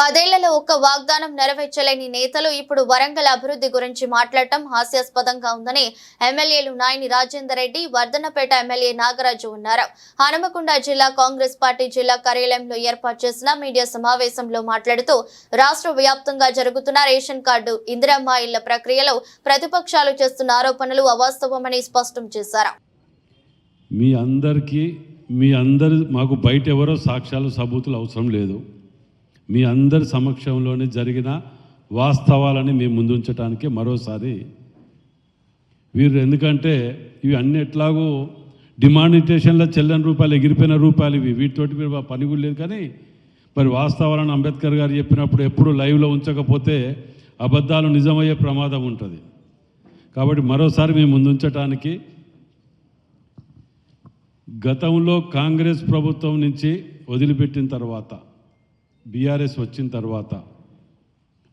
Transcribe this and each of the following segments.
పదేళ్ళలో ఒక్క వాగ్దానం నెరవేర్చలేని నేతలు ఇప్పుడు వరంగల్ అభివృద్ధి గురించి మాట్లాడటం హాస్యాస్పదంగా ఉందని ఎమ్మెల్యేలు నాయని రాజేందర్ రెడ్డి వర్ధనపేట ఎమ్మెల్యే నాగరాజు ఉన్నారు. హనుమకొండ జిల్లా కాంగ్రెస్ పార్టీ జిల్లా కార్యాలయంలో ఏర్పాటు చేసిన మీడియా సమావేశంలో మాట్లాడుతూ రాష్ట్ర వ్యాప్తంగా జరుగుతున్న రేషన్ కార్డు ఇందిరమ్మ ఇళ్ళ ప్రక్రియలో ప్రతిపక్షాలు చేస్తున్న ఆరోపణలు అవాస్తవమని స్పష్టం చేశారు. మీ అందరికీ మీ అందరి మాకు బయట ఎవరో సాక్ష్యాలు సబూతులు అవసరం లేదు. మీ అందరి సమక్షంలోనే జరిగిన వాస్తవాలని మేము ముందుంచడానికి మరోసారి వీరు ఎందుకంటే ఇవి అన్ని ఎట్లాగో డిమానిటేషన్లో చెల్లని రూపాయలు ఎగిరిపోయిన రూపాయలు ఇవి. వీటితోటి మీరు పని కూడా లేదు కానీ మరి వాస్తవాలను అంబేద్కర్ గారు చెప్పినప్పుడు ఎప్పుడు లైవ్లో ఉంచకపోతే అబద్ధాలు నిజమయ్యే ప్రమాదం ఉంటుంది. కాబట్టి మరోసారి మేము ముందుంచటానికి గతంలో కాంగ్రెస్ ప్రభుత్వం నుంచి వదిలిపెట్టిన తర్వాత బీఆర్ఎస్ వచ్చిన తర్వాత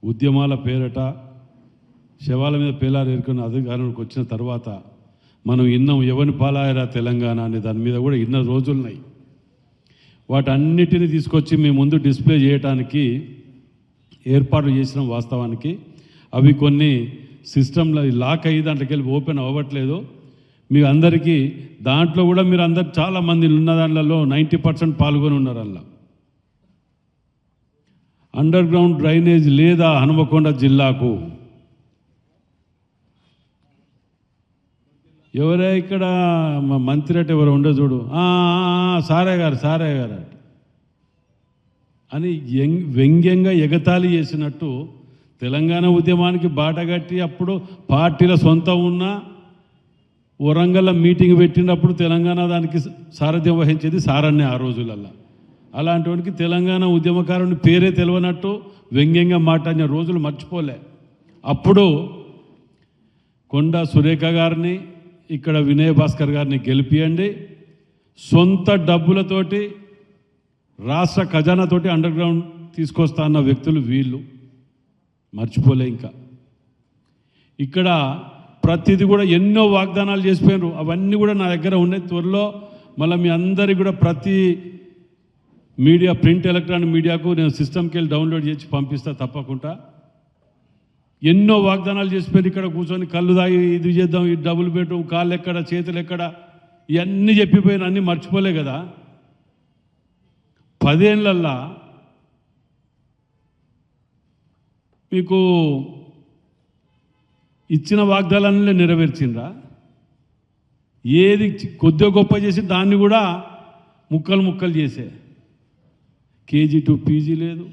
ఉద్యమాల పేరట శవాల మీద పేలారు ఎరుకున్న అధికారంలోకి వచ్చిన తర్వాత మనం ఇన్నాం ఎవరిని పాలాయరా తెలంగాణ అనే దాని మీద కూడా ఇన్న రోజులున్నాయి. వాటన్నిటిని తీసుకొచ్చి మీ ముందు డిస్ప్లే చేయడానికి ఏర్పాటు చేసిన వాస్తవానికి. అవి కొన్ని సిస్టంలో లాక్ అయ్యి దాంట్లోకి వెళ్ళి ఓపెన్ అవ్వట్లేదు. మీ అందరికీ దాంట్లో కూడా మీరు అందరు చాలా మంది ఉన్న దాంట్లో నైంటీ పర్సెంట్ పాల్గొని ఉన్నారు అలా అండర్ గ్రౌండ్ డ్రైనేజ్ లేదా హనుమకొండ జిల్లాకు. ఎవరే ఇక్కడ మంత్రి అంటే ఎవరు ఉండే చూడు. సారే గారు సారే గారు. అని వ్యంగ్యంగా ఎగతాళి చేసినట్టు తెలంగాణ ఉద్యమానికి బాటగట్టి అప్పుడు పార్టీల సొంతం ఉన్న వరంగల్ మీటింగ్ పెట్టినప్పుడు తెలంగాణ దానికి సారథ్యం వహించేది సారన్నే ఆ రోజులల్లో. అలాంటి వాడికి తెలంగాణ ఉద్యమకారుని పేరే తెలియనట్టు వ్యంగ్యంగా మాట్లాడిన రోజులు మర్చిపోలే. అప్పుడు కొండ సురేఖ గారిని ఇక్కడ వినయ్ భాస్కర్ గారిని గెలిపియండి. సొంత డబ్బులతోటి రాష్ట్ర ఖజానాతోటి అండర్ గ్రౌండ్ తీసుకొస్తా అన్న వ్యక్తులు వీళ్ళు. మర్చిపోలే ఇంకా. ఇక్కడ ప్రతిది కూడా ఎన్నో వాగ్దానాలు చేసిపోయినారు. అవన్నీ కూడా నా దగ్గర ఉన్నాయి. త్వరలో మళ్ళీ మీ అందరికి కూడా ప్రతి మీడియా ప్రింట్ ఎలక్ట్రానిక్ మీడియాకు నేను సిస్టమ్కి వెళ్ళి డౌన్లోడ్ చేసి పంపిస్తా తప్పకుండా. ఎన్నో వాగ్దానాలు చేసిపోయింది ఇక్కడ కూర్చొని కళ్ళు దాగి ఇది చేద్దాం ఇది డబుల్ బెడ్రూమ్ కాళ్ళు ఎక్కడ చేతులు ఎక్కడ ఇవన్నీ చెప్పిపోయిన అన్నీ మర్చిపోలే కదా. పదేళ్ళల్లా మీకు ఇచ్చిన వాగ్దానాలన్నీ నెరవేర్చిండ్రా? ఏది కొద్దిగా గొప్ప చేసి దాన్ని కూడా ముక్కలు ముక్కలు చేసే. కేజీ టు పీజీ లేదు.